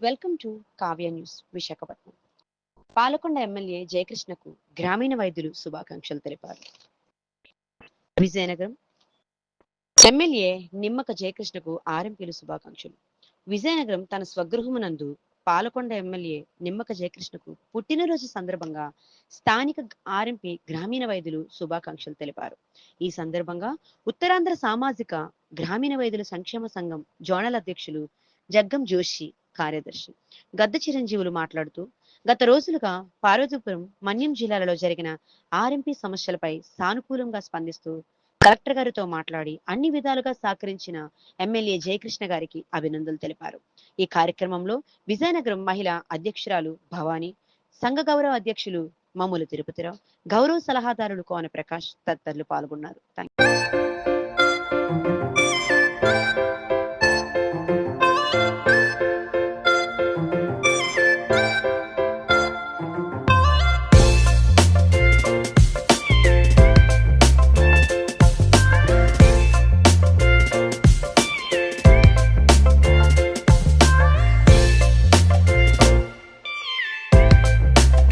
Welcome to Kavya news Visakhapatnam. Palakonda MLA జయకృష్ణకు గ్రామీణ వైద్యులు శుభాకాంక్షలు తెలిపారు. విజయనగరం ఎమ్మెల్యే నిమ్మక జయకృష్ణకు ఆర్ఎంపీలు శుభాకాంక్షలు. విజయనగరం తన స్వగృహమునందు పాలకొండ ఎమ్మెల్యే నిమ్మక జయకృష్ణకు పుట్టినరోజు సందర్భంగా స్థానిక ఆర్ఎంపీ గ్రామీణ వైద్యులు శుభాకాంక్షలు తెలిపారు. ఈ సందర్భంగా ఉత్తరాంధ్ర సామాజిక గ్రామీణ వైద్యుల సంక్షేమ సంఘం జోనల్ అధ్యక్షులు జగ్గం జోషి కార్యదర్శి. గద్ద చిరంజీవులు మాట్లాడుతూ గత రోజులుగా పార్వతీపురం మన్యం జిల్లాలలో జరిగిన ఆర్ఎంపీ సమస్యలపై సానుకూలంగా స్పందిస్తూ కలెక్టర్ గారితో మాట్లాడి అన్ని విధాలుగా సహకరించిన ఎమ్మెల్యే జయకృష్ణ గారికి అభినందనలు తెలిపారు. ఈ కార్యక్రమంలో విజయనగరం మహిళా అధ్యక్షురాలు భవానీ సంఘ గౌరవ అధ్యక్షులు మమ్ముల తిరుపతిరావు గౌరవ సలహాదారులు కోన ప్రకాష్ తదితరులు పాల్గొన్నారు. థాంక్యూ.